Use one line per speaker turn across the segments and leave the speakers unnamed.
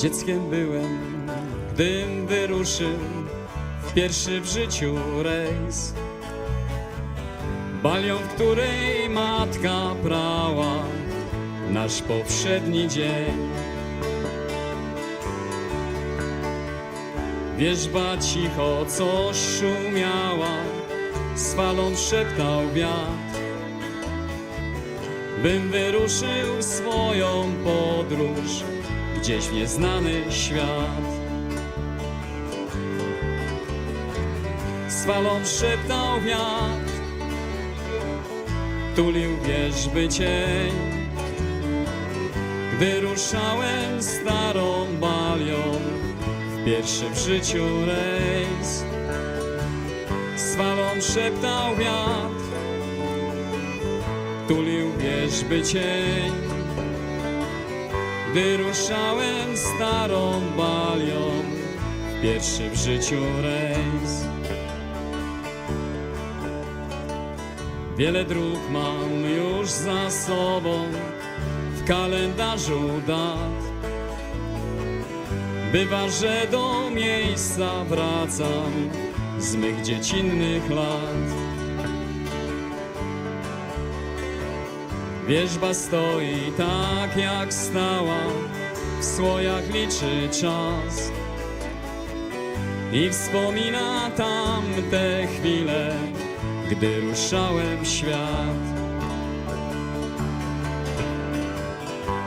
Dzieckiem byłem, gdym wyruszył w pierwszy w życiu rejs. Balią, w której matka prała nasz powszedni dzień. Wierzba cicho coś szumiała, z falą szeptał wiatr. Bym wyruszył swoją podróż, gdzieś w nieznany świat. Z falą szeptał wiatr, tulił wierzby cień. Gdy ruszałem starą balią, w pierwszy w życiu rejs. Z falą szeptał wiatr, tulił wierzby cień. Gdy ruszałem starą balią, pierwszy w życiu rejs. Wiele dróg mam już za sobą w kalendarzu dat. Bywa, że do miejsca wracam z mych dziecinnych lat. Wierzba stoi tak jak stała, w słojach liczy czas i wspomina tamte chwile, gdy ruszałem świat.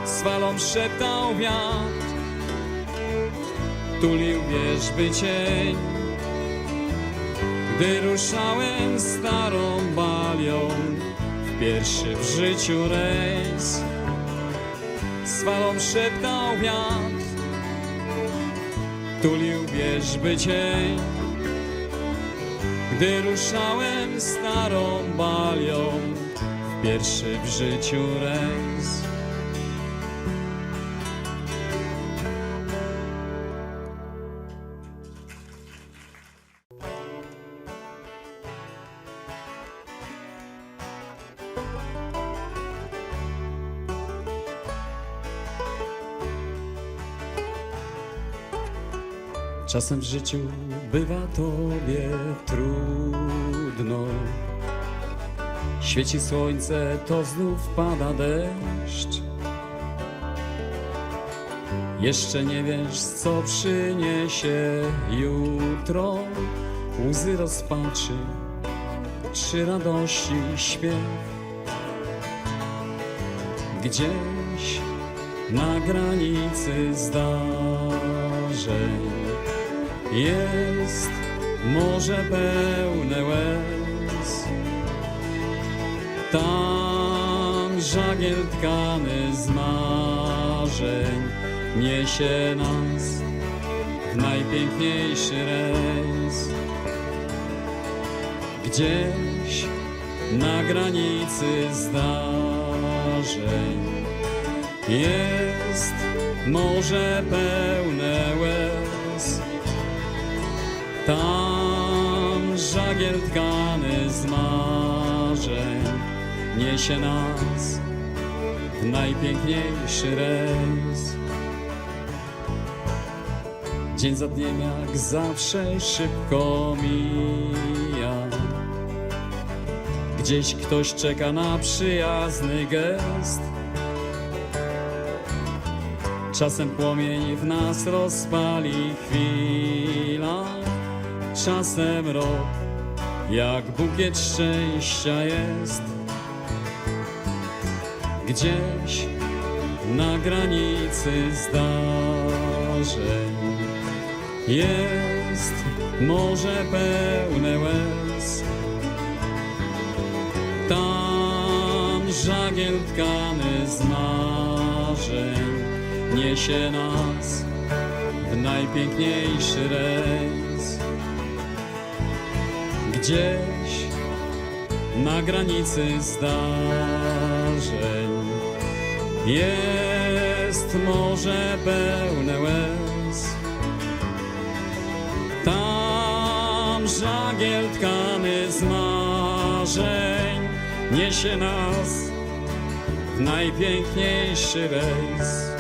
Z falą szeptał wiatr, tulił wierzby cień. Gdy ruszałem starą balią, pierwszy w życiu rejs. Z falą szeptał wiatr, tulił wierzby cień. Gdy ruszałem starą balią, w pierwszy w życiu rejs. Czasem w życiu bywa tobie trudno. Świeci słońce, to znów pada deszcz. Jeszcze nie wiesz, co przyniesie jutro. Łzy rozpaczy, czy radości śpiew. Gdzieś na granicy zdarzeń jest morze pełne łez. Tam żagiel tkany z marzeń niesie nas w najpiękniejszy rejs. Gdzieś na granicy zdarzeń jest morze pełne łez. Tam żagiel tkany z marzeń niesie nas w najpiękniejszy rejs. Dzień za dniem jak zawsze szybko mija. Gdzieś ktoś czeka na przyjazny gest. Czasem płomień w nas rozpali chwila, czasem rok, jak bukiet szczęścia jest. Gdzieś na granicy zdarzeń jest morze pełne łez. Tam żagiel tkany z marzeń niesie nas w najpiękniejszy rejs. Gdzieś na granicy zdarzeń jest morze pełne łez. Tam żagiel tkany z marzeń niesie nas w najpiękniejszy rejs.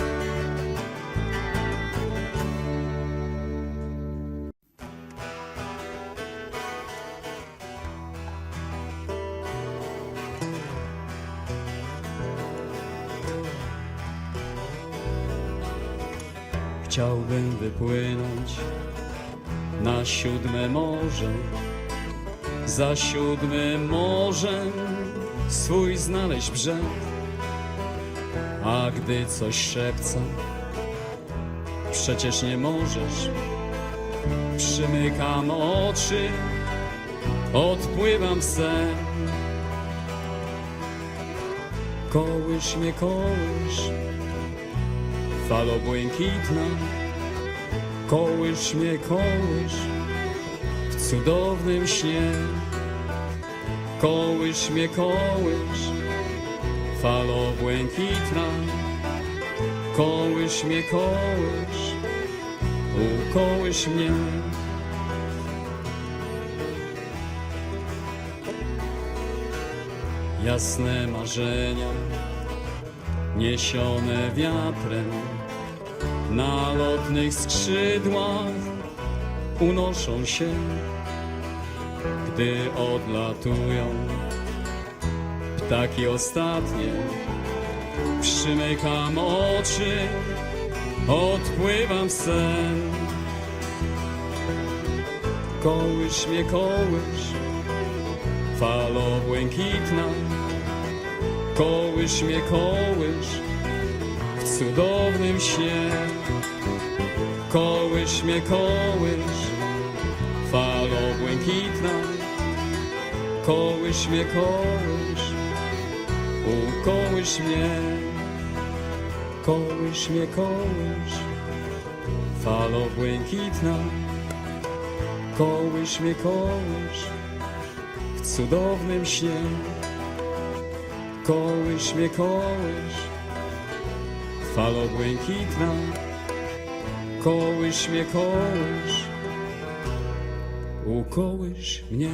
Chciałbym wypłynąć na siódme morze, za siódmym morzem swój znaleźć brzeg. A gdy coś szepca, przecież nie możesz. Przymykam oczy, odpływam sen. Kołysz mnie, kołysz, falo błękitna. Kołysz mnie, kołysz, w cudownym śnie. Kołysz mnie, kołysz, falo błękitna. Kołysz mnie, kołysz, ukołysz mnie. Jasne marzenia, niesione wiatrem, na lotnych skrzydłach unoszą się, gdy odlatują ptaki ostatnie. Przymykam oczy, odpływam w sen. Kołysz mnie, kołysz, falo błękitna. Kołysz mnie, kołysz, w cudownym śnie. Kołysz mnie, kołysz, falo błękitna. Kołysz mnie, kołysz, ukołysz mnie. Kołysz mnie, kołysz, falo błękitna. Kołysz mnie, kołysz, w cudownym śnie. Kołysz mnie, kołysz, falo błękitna. Kołysz mnie, kołysz, ukołysz mnie.